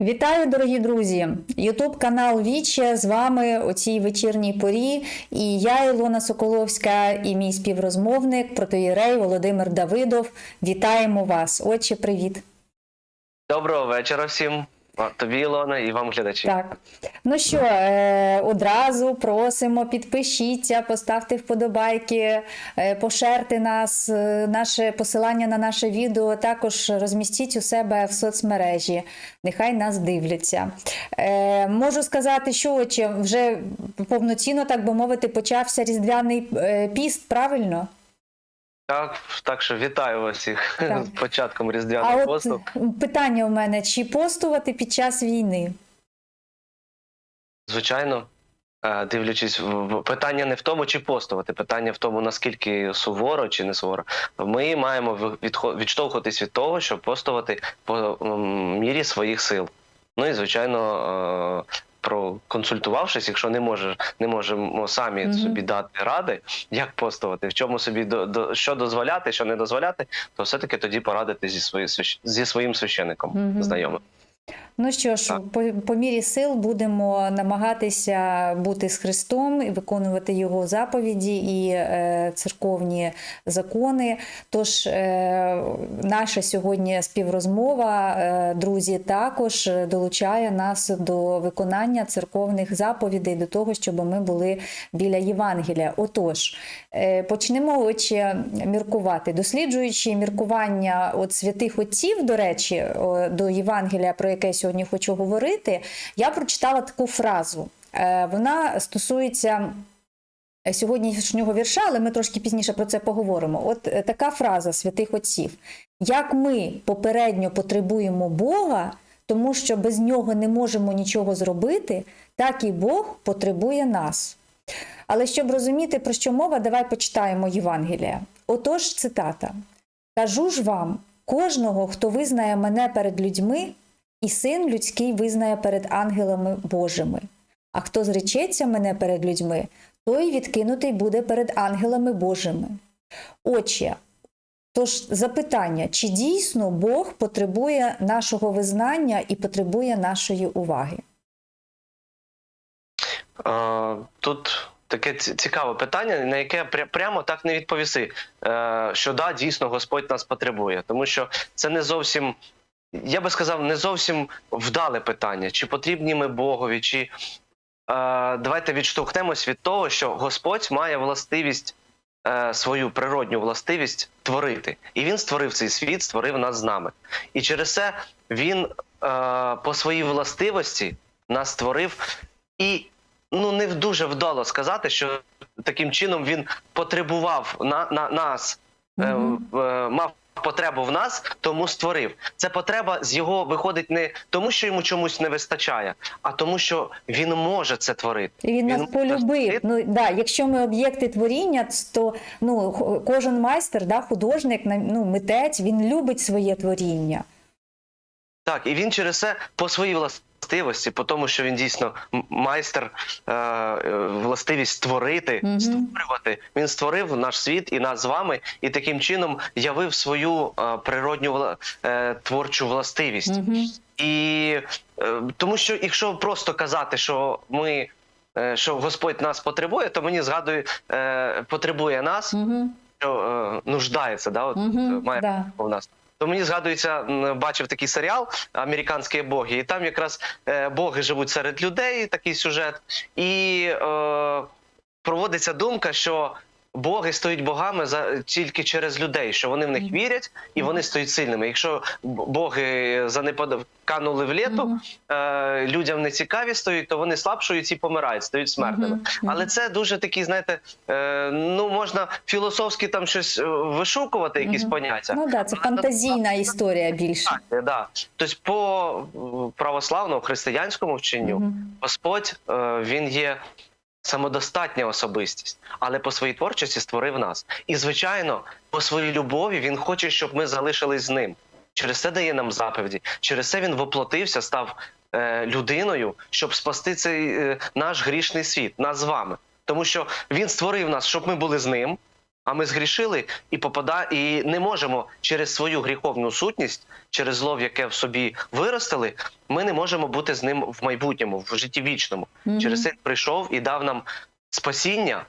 Вітаю, дорогі друзі! Ютуб канал Віче з вами у цій вечірній порі. І я, Ілона Соколовська, і мій співрозмовник протоїрей Володимир Давидов. Вітаємо вас! Отче, привіт! Доброго вечора всім. Тобі, Ілона, і вам глядачі. Так, ну що, е, одразу просимо, підпишіться, поставте вподобайки, е, пошерте нас, е, наше посилання на наше відео. Також розмістіть у себе в соцмережі. Нехай нас дивляться. Е, можу сказати, що отче, вже повноцінно, так би мовити, почався різдвяний піст, правильно? Так, так що вітаю вас всіх Так. з початком А Різдвяного посту. питання у мене: чи постувати під час війни? Звичайно, е, дивлячись, питання не в тому, чи постувати, питання в тому, наскільки суворо чи не суворо. Ми маємо відштовхуватись від того, щоб постувати по мірі своїх сил. Ну і звичайно. Проконсультувавшись, якщо не може, не можемо самі Мгм. собі дати ради, як постувати, в чому собі до, до що дозволяти, що не дозволяти, то все-таки тоді порадити зі свої, зі своїм священником Мгм. знайомим. Ну що ж, по, по мірі сил будемо намагатися бути з Христом і виконувати Його заповіді і е, церковні закони. Тож е, наша сьогодні співрозмова, е, друзі, також долучає нас до виконання церковних заповідей, до того, щоб ми були біля Євангелія. Отож, е, почнемо отче міркувати, досліджуючи міркування от святих отців, до речі, о, до Євангелія, про яке я сьогодні хочу говорити, я прочитала таку фразу. Е, Вона стосується сьогоднішнього вірша, але ми трошки пізніше про це поговоримо. От е, така фраза святих отців: як ми попередньо потребуємо Бога, тому що без нього не можемо нічого зробити, так і Бог потребує нас. Але щоб розуміти, про що мова, давай почитаємо Євангелія. Отож, цитата: Кажу ж вам, кожного, хто визнає мене перед людьми, і син людський визнає перед ангелами Божими. А хто зречеться мене перед людьми, той відкинутий буде перед ангелами Божими. Отже, тож запитання, чи дійсно Бог потребує нашого визнання і потребує нашої уваги? Тут таке цікаве питання, на яке прямо так не відповіси, е, що да, дійсно Господь нас потребує, тому що це не зовсім. Я би сказав, не зовсім вдале питання, чи потрібні ми Богові, чи е, давайте відштовхнемось від того, що Господь має властивість, е, свою природню властивість творити. І він створив цей світ, створив нас з нами. І через це він е, по своїй властивості нас створив і ну не дуже вдало сказати, що таким чином він потребував на, на нас, е, е, мав потребу в нас, тому створив. Це потреба з його виходить не тому, що йому чомусь не вистачає, а тому, що він може це творити. І він нас полюбив. Ну да, якщо ми об'єкти творіння, то ну кожен майстер, да, художник, ну митець, він любить своє творіння. Так, і він через це по своїй властивості, по тому, що він дійсно майстер е, е, властивість створити, Мгм. створювати. Він створив наш світ і нас з вами, і таким чином явив свою е, природню е, творчу властивість. Угу. І е, тому, що якщо просто казати, що ми. е, Що Господь нас потребує, то мені згадує, е, потребує нас, Угу. що е, нуждається, да, от, е, Угу. має Да. у нас. То мені згадується, бачив такий серіал Американські боги, і там якраз е, боги живуть серед людей, такий сюжет, і е, проводиться думка, що боги стають богами за тільки через людей, що вони в них вірять і вони стають сильними. Якщо боги занепад... канули в літу, е, людям не цікаві стають, то вони слабшують і помирають, стають смертними. Але це дуже такі, знаєте, е, ну можна філософськи там щось е, вишукувати, якісь поняття. Ну да, це фантазійна історія більше. Так, да. Тобто, по православному християнському вченню Господь е, він є самодостатня особистість, але по своїй творчості створив нас. І, звичайно, по своїй любові він хоче, щоб ми залишились з ним. Через це дає нам заповіді. Через це він воплотився, став е, людиною, щоб спасти цей е, наш грішний світ, нас з вами. тому що він створив нас, щоб ми були з ним. А ми згрішили і попада, і не можемо через свою гріховну сутність, через зло, в яке в собі виростили, ми не можемо бути з ним в майбутньому, в житті вічному. Мгм. Через це прийшов і дав нам спасіння,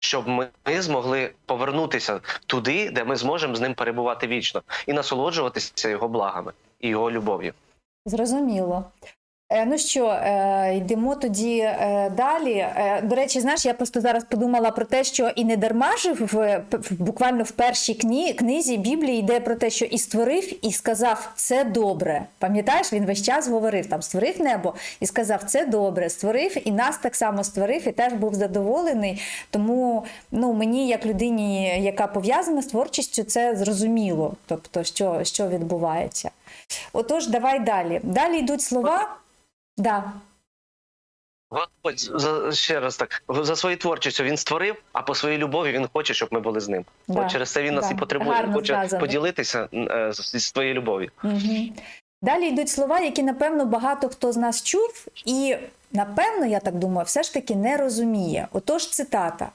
щоб ми змогли повернутися туди, де ми зможемо з ним перебувати вічно і насолоджуватися його благами і його любов'ю. Зрозуміло. Е, Ну що, е, йдемо тоді е, далі. До речі, знаєш, я просто зараз подумала про те, що і не дарма ж в- буквально в першій кні, книзі Біблії йде про те, що і створив, і сказав це добре. Пам'ятаєш, він весь час говорив там: створив небо і сказав це добре. Створив і нас так само створив, і теж був задоволений. Тому ну мені, як людині, яка пов'язана з творчістю, це зрозуміло. Тобто, що, що відбувається. Отож, давай далі. Далі йдуть слова. Да. Господь за ще раз так за своєю творчістю він створив, а по своїй любові він хоче, щоб ми були з ним. Да, От через це він нас да. і потребує. Гарно хоче сказано. поділитися е, з, твоєю любов'ю. Угу. Далі йдуть слова, які, напевно, багато хто з нас чув, і, напевно, я так думаю, все ж таки не розуміє. Отож, цитата.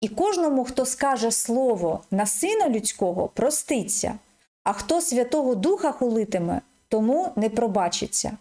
І кожному, хто скаже слово на сина людського, проститься, а хто Святого Духа хулитиме, тому не пробачиться.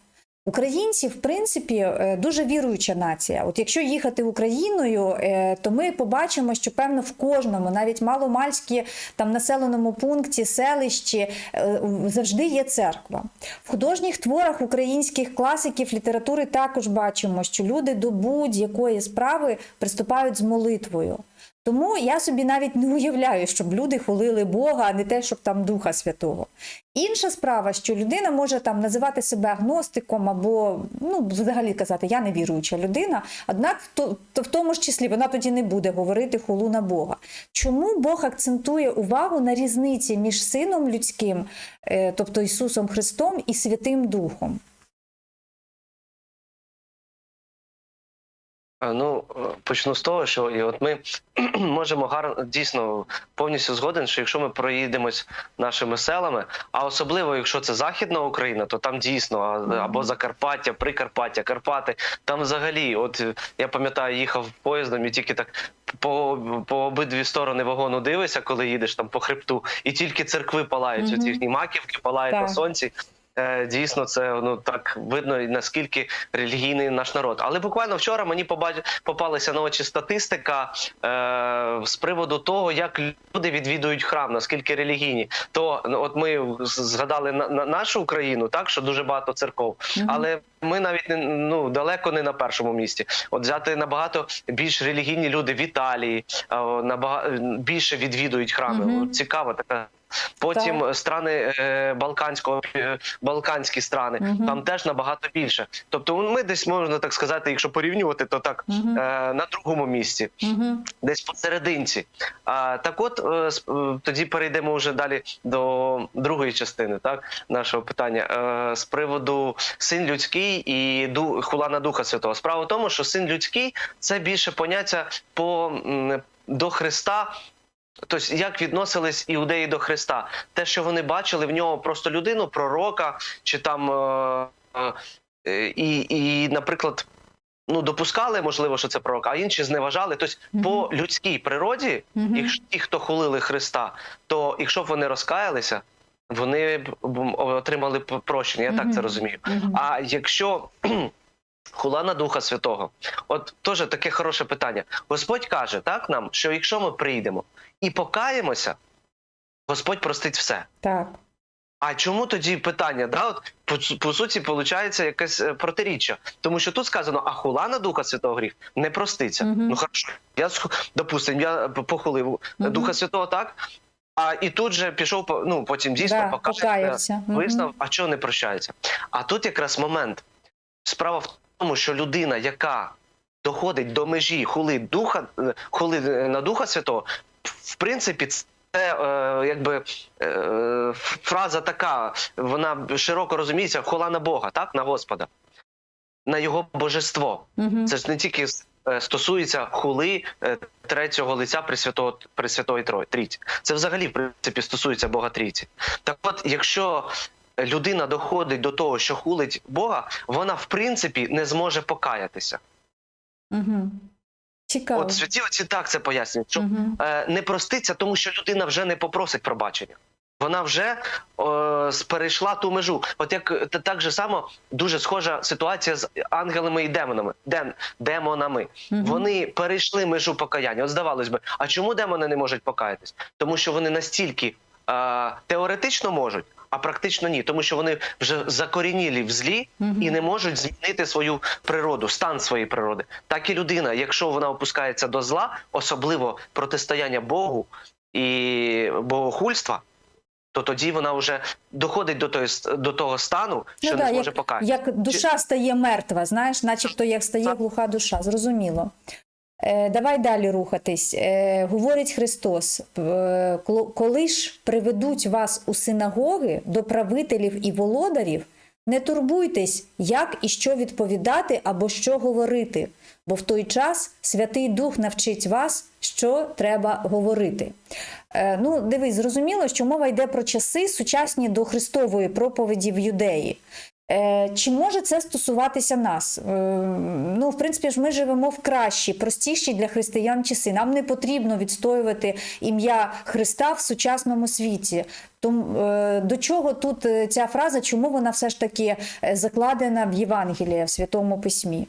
Українці, в принципі, е, дуже віруюча нація. От якщо їхати Україною, е, то ми побачимо, що певно в кожному, навіть маломальські там населеному пункті, селищі, е, завжди є церква. В художніх творах українських класиків літератури також бачимо, що люди до будь-якої справи приступають з молитвою. Тому я собі навіть не уявляю, щоб люди хулили Бога, а не те, щоб там Духа Святого. Інша справа, що людина може там називати себе агностиком або ну, взагалі казати, я не віруюча людина, однак то, то в тому ж числі вона тоді не буде говорити хулу на Бога. Чому Бог акцентує увагу на різниці між Сином людським, е, тобто Ісусом Христом, і Святим Духом? Ну, е, почну з того, що і от ми можемо гарно дійсно повністю згоден, що якщо ми проїдемось нашими селами, а особливо якщо це Західна Україна, то там дійсно або Закарпаття, Прикарпаття, Карпати, там взагалі, от е, я пам'ятаю, їхав поїздом і тільки так по, по обидві сторони вагону дивишся, коли їдеш там по хребту, і тільки церкви палають, Мгм. оці їхні маківки палають на сонці. Е, Дійсно, це ну так видно, наскільки релігійний наш народ. Але буквально вчора мені попалася на очі статистика е, з приводу того, як люди відвідують храм, наскільки релігійні. То ну, от ми згадали на, на нашу Україну, так що дуже багато церков, але ми навіть не ну далеко не на першому місці. От взяти набагато більш релігійні люди в Італії, е, набагато більше відвідують храми. Цікава така. Потім Так. страни е, Балканського е, Балканські страни, Мгм. там теж набагато більше. Тобто, ми десь можна так сказати, якщо порівнювати, то так е, на другому місці, Угу. десь посерединці. А так, от е, е, тоді перейдемо вже далі до другої частини, так нашого питання е, з приводу син людський і хулана Духа Святого. Справа в тому, що син людський це більше поняття по до Христа. Тобто, як відносились іудеї до Христа, те, що вони бачили в нього просто людину, пророка, чи там е, е, і, і, наприклад, ну допускали, можливо, що це пророк, а інші зневажали. Тобто, Мгм. по людській природі, Мгм. якщо ті, хто хулили Христа, то якщо б вони розкаялися, вони б отримали прощення. Я так це розумію. Мгм. А якщо хула на Духа Святого, от теж таке хороше питання. Господь каже так нам, що якщо ми прийдемо і покаємося, Господь простить все. Так. А чому тоді питання? Да, от по, по суті, виходить якесь е, протиріччя. Тому що тут сказано, а хула на Духа Святого гріх не проститься. Мгм. Ну хорошо, я допустим, я похулив Мгм. Духа Святого, так? А і тут же пішов ну, потім дійсно Да, покаявся, визнав, а чого не прощається? А тут якраз момент. Справа в тому, що людина, яка доходить до межі хули духа, е, хули е, на Духа Святого, в принципі, це е, якби е, фраза така, вона широко розуміється, хула на Бога, так? На Господа, на його божество. Мгм. Це ж не тільки е, стосується хули третього лиця Пресвятого, Пресвятої Трійці. Це взагалі, в принципі, стосується Бога Трійці. Так от, якщо людина доходить до того, що хулить Бога, вона в принципі не зможе покаятися. Мгм. Цікаво. От святі отці так це пояснюють, що Мгм. е, не проститься, тому що людина вже не попросить пробачення. Вона вже е, перейшла ту межу. От як е, так же само дуже схожа ситуація з ангелами і демонами. Дем, демонами. Мгм. Вони перейшли межу покаяння. От здавалось би, а чому демони не можуть покаятись? Тому що вони настільки е, теоретично можуть, а практично ні, тому що вони вже закорінілі в злі і не можуть змінити свою природу, стан своєї природи. Так і людина, якщо вона опускається до зла, особливо протистояння Богу і богохульства, то тоді вона вже доходить до, тої, с- до того стану, що Ну, не да, зможе як, покаятися. як душа стає мертва, знаєш, начебто як стає глуха душа, зрозуміло. Е, давай далі рухатись. Е, говорить Христос: е, коли ж приведуть вас у синагоги до правителів і володарів, не турбуйтесь, як і що відповідати або що говорити, бо в той час Святий Дух навчить вас, що треба говорити. Ну, дивись, зрозуміло, що мова йде про часи, сучасні до Христової проповіді в юдеї. Е, Чи може це стосуватися нас? Е, Ну, в принципі, ж ми живемо в кращі, простіші для християн часи. Нам не потрібно відстоювати ім'я Христа в сучасному світі. Тому е, до чого тут ця фраза? Чому вона все ж таки закладена в Євангелії, в Святому Письмі?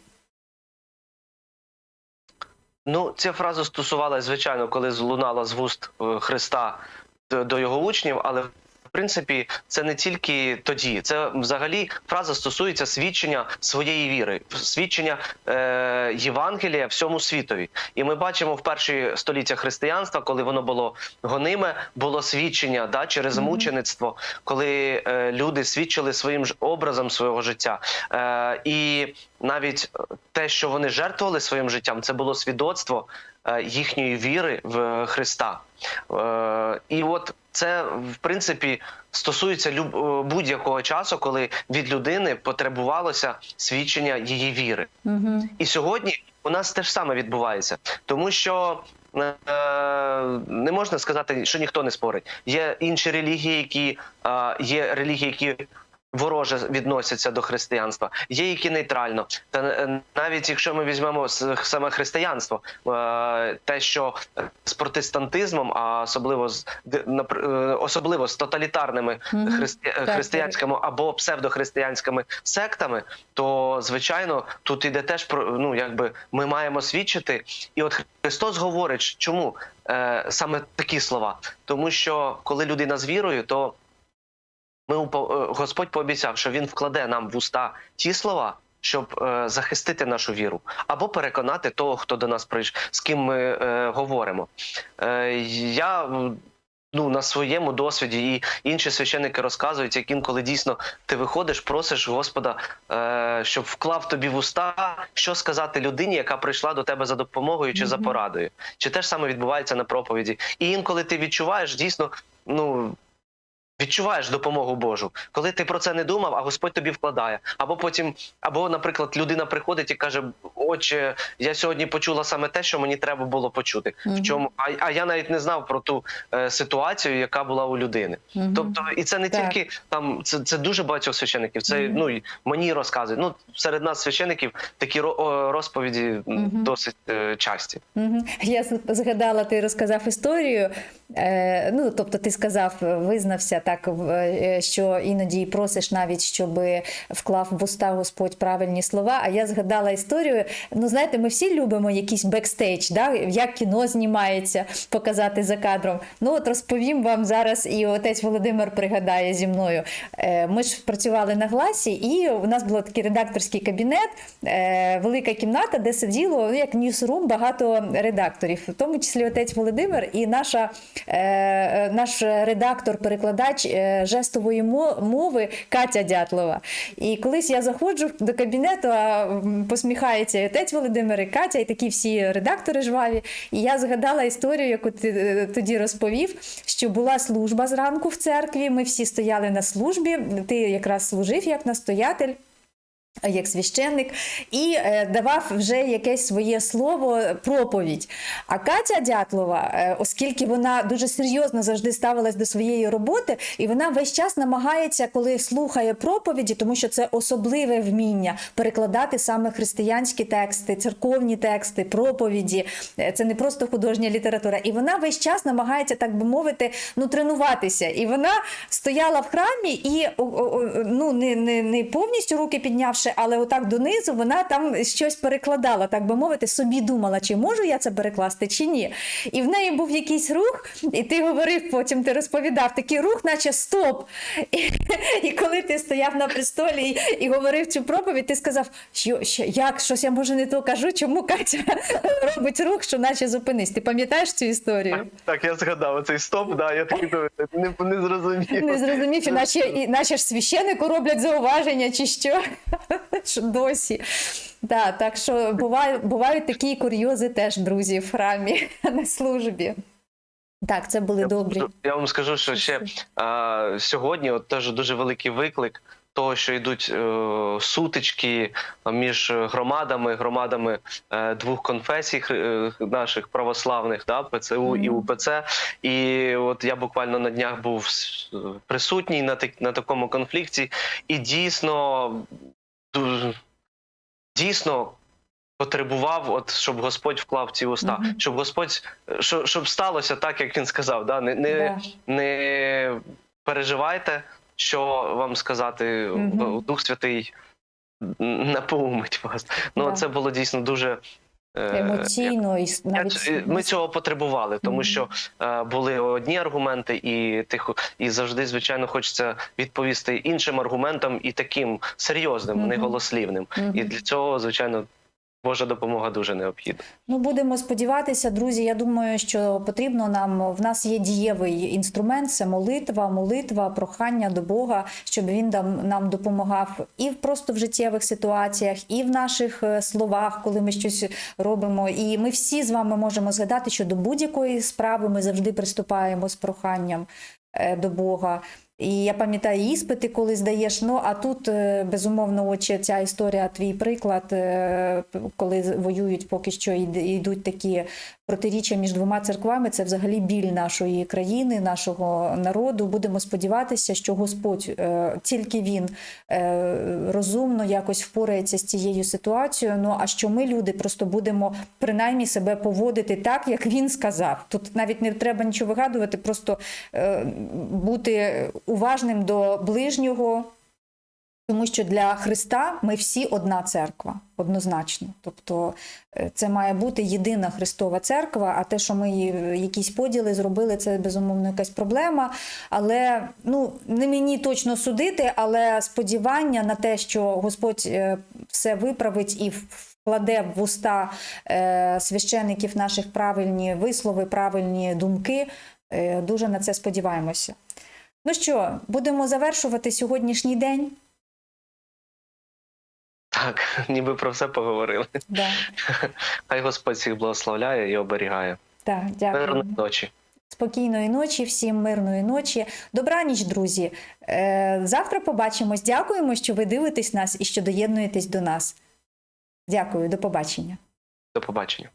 Ну, ця фраза стосувалася, звичайно, коли злунала з вуст Христа до, його учнів, але принципі це не тільки тоді. Це взагалі фраза стосується свідчення своєї віри, свідчення е, Євангелія всьому світові. І ми бачимо в перші століття християнства, коли воно було гониме, було свідчення да, через мучеництво, коли е, люди свідчили своїм ж образом свого життя. Е, і навіть те, що вони жертвували своїм життям, це було свідоцтво е, їхньої віри в Христа. Е, І от це в принципі стосується е, будь-якого часу, коли від людини потребувалося свідчення її віри. Угу. І сьогодні у нас те ж саме відбувається, тому що е, не можна сказати, що ніхто не спорить. Є інші релігії, які е, є релігії, які вороже відносяться до християнства, є які нейтрально. Та е, навіть якщо ми візьмемо саме християнство, е, те, що з протестантизмом, а особливо з е, особливо з тоталітарними Мгм. христи- християнськими або псевдохристиянськими сектами, то звичайно тут іде теж про ну якби ми маємо свідчити. І от Христос говорить, чому е, саме такі слова? Тому що коли людина з вірою, то ми е, Господь пообіцяв, що він вкладе нам в уста ті слова. Щоб е, захистити нашу віру, або переконати того, хто до нас прийшов, з ким ми е, говоримо. Е, я ну на своєму досвіді і інші священники розказують, як інколи дійсно ти виходиш, просиш Господа, е, щоб вклав тобі в уста, що сказати людині, яка прийшла до тебе за допомогою чи за порадою. Чи теж саме відбувається на проповіді? І інколи ти відчуваєш дійсно, ну. Відчуваєш допомогу Божу, коли ти про це не думав, а Господь тобі вкладає. Або потім, або, наприклад, людина приходить і каже: Отче, я сьогодні почула саме те, що мені треба було почути. Мгм. В чому а, а я навіть не знав про ту е, ситуацію, яка була у людини. Мгм. Тобто, і це не Так. тільки там, це, це дуже багатьох священиків. Це Мгм. ну і мені розказують. Ну серед нас священиків такі ро- розповіді м, Мгм. досить е, часті. Мгм. Я згадала, ти розказав історію. Е, ну, тобто, ти сказав, визнався так, е, що іноді просиш навіть, щоб вклав в уста Господь правильні слова. А я згадала історію. Ну, знаєте, ми всі любимо якийсь бекстейдж, да? як кіно знімається, показати за кадром. Ну, от розповім вам зараз, і отець Володимир пригадає зі мною. Е, ми ж працювали на гласі, і у нас був такий редакторський кабінет, велика кімната, де сиділо ну, як ньюсрум, багато редакторів, в тому числі отець Володимир і наша, наш редактор-перекладач е, жестової мо- мови Катя Дятлова. І колись я заходжу до кабінету, а посміхається отець Володимир, і Катя, і такі всі редактори жваві. І я згадала історію, яку ти е, тоді розповів, що була служба зранку в церкві. Ми всі стояли на службі. Ти якраз служив як настоятель. Як священник, і е, давав вже якесь своє слово, проповідь. А Катя Дятлова, е, оскільки вона дуже серйозно завжди ставилась до своєї роботи, і вона весь час намагається, коли слухає проповіді, тому що це особливе вміння перекладати саме християнські тексти, церковні тексти, проповіді. Е, Це не просто художня література. І вона весь час намагається, так би мовити, ну тренуватися. І вона стояла в храмі і ну не, не, не повністю руки піднявши, але отак донизу вона там щось перекладала, так би мовити, собі думала, чи можу я це перекласти, чи ні. І в неї був якийсь рух, і ти говорив потім, ти розповідав такий рух, наче стоп. І, і коли ти стояв на престолі і, і говорив цю проповідь, ти сказав, що, що як щось я може не то кажу, чому Катя робить рух, що наче зупинись. Ти пам'ятаєш цю історію? Так, я згадав цей стоп, да, я такий не, не зрозумів. Не зрозумів, що наші, і наші ж священику роблять зауваження, чи що досі. Да, так що бувають, бувають такі курйози теж, друзі, в храмі на службі. Так, це були Я добрі. Я вам скажу, що ще а, сьогодні от теж дуже великий виклик того, що йдуть е, сутички між громадами, громадами е, двох конфесій е, наших православних, да, ПЦУ і УПЦ. І от я буквально на днях був присутній на, так- на такому конфлікті, і дійсно дійсно. Потребував, от щоб Господь вклав ці уста, Мгм. щоб Господь щоб, щоб сталося так, як він сказав. Да? Не, не, yeah. не переживайте, що вам сказати, Мгм. Дух Святий напоумить вас. Ну, Да. це було дійсно дуже. Е, Емоційно і навіть ми цього потребували, тому що е, були одні аргументи, і тихо, і завжди, звичайно, хочеться відповісти іншим аргументам і таким серйозним, Мгм. не голослівним. Мгм. І для цього, звичайно, Божа допомога дуже необхідна. Ну, будемо сподіватися, друзі. Я думаю, що потрібно нам. В нас є дієвий інструмент, це молитва, молитва, прохання до Бога, щоб він нам, нам допомагав і просто в життєвих ситуаціях, і в наших е, словах, коли ми щось робимо. І ми всі з вами можемо згадати, що до будь-якої справи ми завжди приступаємо з проханням е, до Бога. І я пам'ятаю іспити, коли здаєш. Ну а тут е, безумовно, очі ця історія, твій приклад, е, коли воюють поки що йдуть такі протиріччя між двома церквами. Це взагалі біль нашої країни, нашого народу. Будемо сподіватися, що Господь е, тільки він розумно якось впорається з цією ситуацією. Ну а що ми, люди, просто будемо принаймні себе поводити так, як він сказав. Тут навіть не треба нічого вигадувати, просто бути уважним до ближнього. Тому що для Христа ми всі одна церква, однозначно. Тобто е, це має бути єдина Христова церква, а те, що ми е, якісь поділи зробили, це безумовно якась проблема. Але ну не мені точно судити, але сподівання на те, що Господь е, все виправить і вкладе в уста священиків наших правильні вислови, правильні думки. Дуже на це сподіваємося. Ну що, будемо завершувати сьогоднішній день. Так, ніби про все поговорили. Да. Хай Господь всіх благословляє і оберігає. Так, дякую. Мирної ночі. Спокійної ночі, всім мирної ночі. Добраніч, друзі. Е, Завтра побачимось. Дякуємо, що ви дивитесь нас і що доєднуєтесь до нас. Дякую, до побачення. До побачення.